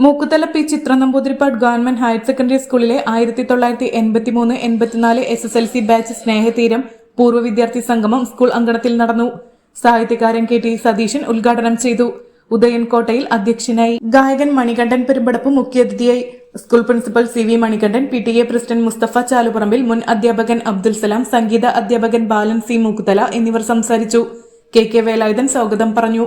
Mookkuthala P Chithra Namboothiripad government higher secondary സ്കൂളിലെ ആയിരത്തി തൊള്ളായിരത്തി എൺപത്തി മൂന്ന് എൺപത്തിനാല് S S L C batch Snehatheeram പൂർവ വിദ്യാർത്ഥി സംഗമം സ്കൂൾ അങ്കണത്തിൽ നടന്നു. സാഹിത്യകാരൻ കെ ടി സതീശൻ ഉദ്ഘാടനം ചെയ്തു. ഉദയൻ കോട്ടയിൽ അധ്യക്ഷനായി ഗായകൻ മണികണ്ഠൻ പെരുമ്പടപ്പ് മുഖ്യാതിഥിയായി. School principal C V Manikandan P T A president Musthafa Chaluparambil മുൻ അധ്യാപകൻ അബ്ദുൽ സലാം സംഗീത അധ്യാപകൻ ബാലൻ സി മൂക്കുതല എന്നിവർ സംസാരിച്ചു. കെ കെ വേലായുധൻ സ്വാഗതം പറഞ്ഞു.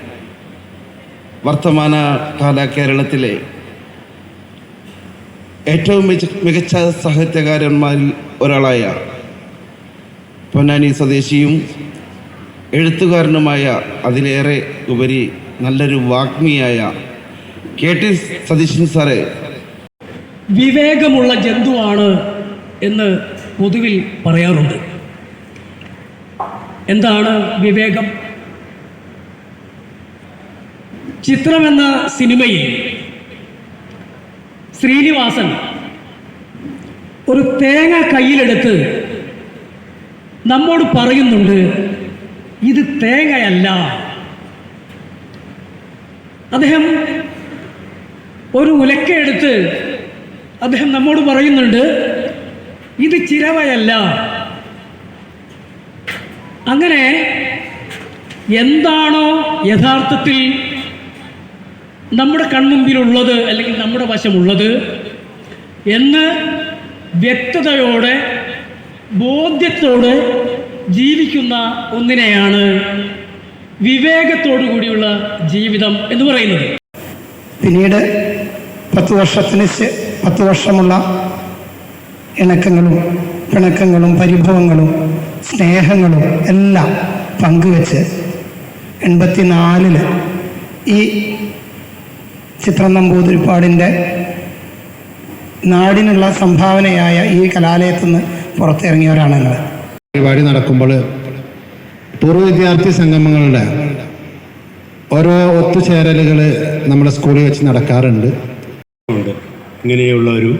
ഉദ്ഘാടനത്തിനായി വർത്തമാനകാല കേരളത്തിലെ ഏറ്റവും മികച്ച മികച്ച സാഹിത്യകാരന്മാരിൽ ഒരാളായ പൊന്നാനി സ്വദേശിയും എഴുത്തുകാരനുമായ അതിലേറെ ഉപരി നല്ലൊരു വാഗ്മിയായ കെ ടി സതീശൻ സാറെ. വിവേകമുള്ള ജന്തുവാണ് എന്ന് പൊതുവിൽ പറയാറുണ്ട്. എന്താണ് വിവേകം? ചിത്രമെന്ന സിനിമയിൽ ശ്രീനിവാസൻ ഒരു തേങ്ങ കയ്യിലെടുത്ത് നമ്മോട് പറയുന്നുണ്ട് ഇത് തേങ്ങയല്ല. അദ്ദേഹം ഒരു ഉലക്കയെടുത്ത് അദ്ദേഹം നമ്മോട് പറയുന്നുണ്ട് ഇത് ചിരവയല്ല. അങ്ങനെ എന്താണോ യഥാർത്ഥത്തിൽ നമ്മുടെ കൺമുമ്പിലുള്ളത് അല്ലെങ്കിൽ നമ്മുടെ വശമുള്ളത് എന്ന് വ്യക്തതയോടെ ബോധ്യത്തോടെ ജീവിക്കുന്ന ഒന്നിനെയാണ് വിവേകത്തോടു കൂടിയുള്ള ജീവിതം എന്ന് പറയുന്നത്. പിന്നീട് പത്ത് വർഷത്തിന് പത്ത് വർഷമുള്ള ഇണക്കങ്ങളും പിണക്കങ്ങളും പരിഭവങ്ങളും സ്നേഹങ്ങളും എല്ലാം പങ്കുവെച്ച് എൺപത്തിനാലിൽ ഈ ചിത്രം നമ്പൂതിരിപ്പാടിന്റെ നാടിനുള്ള സംഭാവനയായ ഈ കലാലയത്തിൽ നിന്ന് പുറത്തിറങ്ങിയവരാണ് നിങ്ങൾ പരിപാടി നടക്കുമ്പോൾ പൂർവ വിദ്യാർത്ഥി സംഗമങ്ങളുടെ ഓരോ ഒത്തുചേരലുകൾ നമ്മുടെ സ്കൂളിൽ വെച്ച് നടക്കാറുണ്ട്. ഇങ്ങനെയുള്ള ഒരു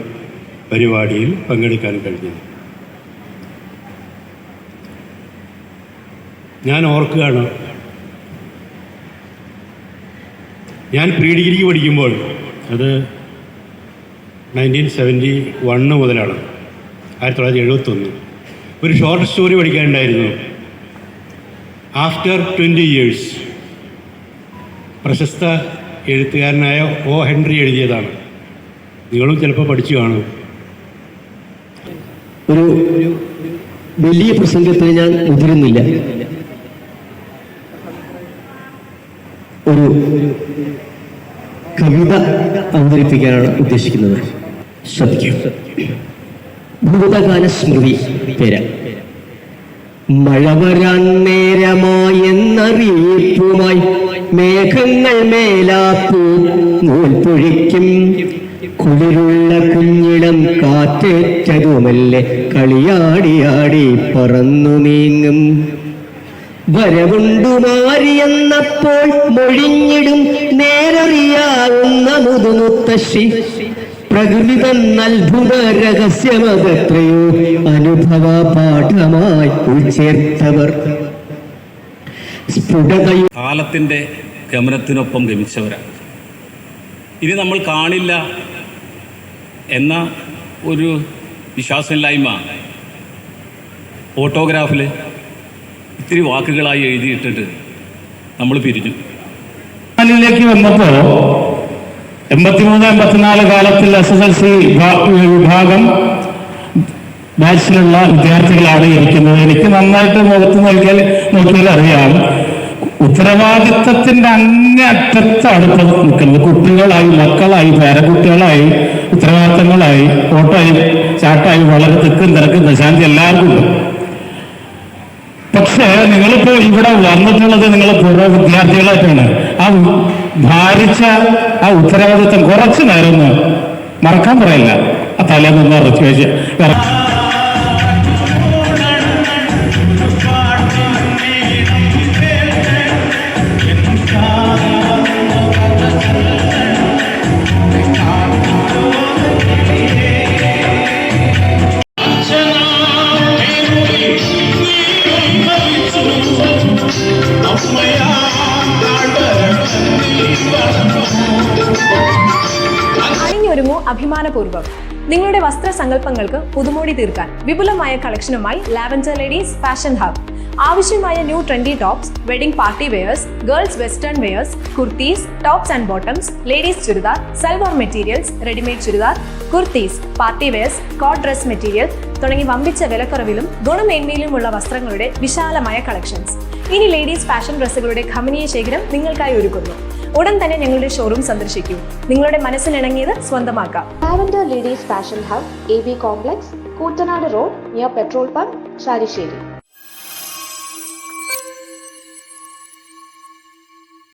പരിപാടിയിൽ പങ്കെടുക്കാൻ കഴിഞ്ഞത് ഞാൻ ഓർക്കുകയാണ് ഞാൻ പ്രീ ഡിഗ്രിക്ക് പഠിക്കുമ്പോൾ അത് നയന്റീൻ സെവന്റി വണ്ണ് മുതലാണ് ആയിരത്തി തൊള്ളായിരത്തി എഴുപത്തൊന്ന്. ഒരു ഷോർട്ട് സ്റ്റോറി പഠിക്കാനുണ്ടായിരുന്നു. ആഫ്റ്റർ ട്വന്റി ഇയേഴ്സ് പ്രശസ്ത എഴുത്തുകാരനായ ഒ ഹെൻറി എഴുതിയതാണ്. നിങ്ങളും ചിലപ്പോൾ പഠിച്ചു കാണും. ഒരു വലിയ പ്രസംഗത്തിന് ഞാൻ മുതിരുന്നില്ല ഒരു കവിത അവതരിപ്പിക്കാനാണ് ഉദ്ദേശിക്കുന്നത്. ശ്രദ്ധിക്കും ഭൂതകാല സ്മൃതി പേര. മഴ വരാൻ നേരമായെന്നറിയിപ്പുമായി മേഘങ്ങൾ പൊഴിക്കും കുളിരുള്ള കുഞ്ഞിടം കാറ്റേറ്റതുമല്ലേ കളിയാടിയാടി പറന്നു നീങ്ങും. വരവുണ്ടു മാറിയെന്നപ്പോൾ മൊഴിഞ്ഞിടും നേരറിയാവുന്ന മുതുമുത്തശ്ശി. പ്രകൃതി തന്നത്ഭുത രഹസ്യമതെത്രയോ അനുഭവ പാഠമായി ഉൾച്ചേർത്തവർ. കാലത്തിന്റെ ഗമനത്തിനൊപ്പം ഗമിച്ചവരാണ് ഇനി നമ്മൾ കാണില്ല എന്ന ഒരു വിശ്വാസമില്ലായ്മ. ഫോട്ടോഗ്രാഫിൽ ഇത്തിരി വാക്കുകളായി എഴുതിയിട്ടിട്ട് നമ്മൾ പിരിഞ്ഞു. ിലേക്ക് വന്നപ്പോ എൺപത്തിമൂന്ന് എൺപത്തിനാല് കാലത്തിൽ എസ് എസ് എൽ സി വിഭാഗം ബാച്ചിലുള്ള വിദ്യാർത്ഥികളാണ് ഇരിക്കുന്നത്. എനിക്ക് നന്നായിട്ട് മുഖത്ത് നോക്കിയാൽ നോക്കിയാൽ അറിയാം. ഉത്തരവാദിത്തത്തിന്റെ അങ്ങേയറ്റത്താണ് ഇപ്പോൾ നിൽക്കുന്നത്. കുട്ടികളായി മക്കളായി പേരക്കുട്ടികളായി ഉത്തരവാദിത്തങ്ങളായി ഓട്ടായി ചാട്ടായി വളരെ തിക്കും തിരക്കും ദശാന്തി എല്ലാവർക്കും ഉണ്ട്. പക്ഷേ നിങ്ങളിപ്പോ ഇവിടെ വന്നിട്ടുള്ളത് നിങ്ങൾ പൂർവ വിദ്യാർത്ഥികളായിട്ടാണ്. ആ ഭാരിച്ച ആ ഉത്തരവാദിത്വം കുറച്ചു നേരം മറക്കാൻ പറയില്ല. ആ തലേന്നൊന്ന് ഇറക്കി വെച്ച് അഭിമാനപൂർവം. നിങ്ങളുടെ വസ്ത്ര സങ്കല്പങ്ങൾക്ക് പുതുമോടി തീർക്കാൻ വിപുലമായ കളക്ഷനുമായി ലാവൻഡർ ലേഡീസ് ഫാഷൻ ഹബ് ആവശ്യമായ new trendy tops wedding party wears girls western wears kurtis tops and bottoms ladies churidar salwar materials readymade churidar kurtis party wears coat dress material തുടങ്ങി വമ്പിച്ച വിലക്കുറവിലും ഗുണമേന്മയിലുമുള്ള വസ്ത്രങ്ങളുടെ വിശാലമായ കളക്ഷൻസ് ഇനി ലേഡീസ് ഫാഷൻ ഡ്രസ്സുകളുടെ ഖമനീയ ശേഖരം നിങ്ങൾക്കായി ഒരുക്കുന്നു. ഉടൻ തന്നെ ഞങ്ങളുടെ ഷോറൂം സന്ദർശിക്കൂ. നിങ്ങളുടെ മനസ്സിലിണങ്ങിയത് സ്വന്തമാക്കാം. Lavender ladies fashion hub A B complex Koottanad road near petrol pump Charissery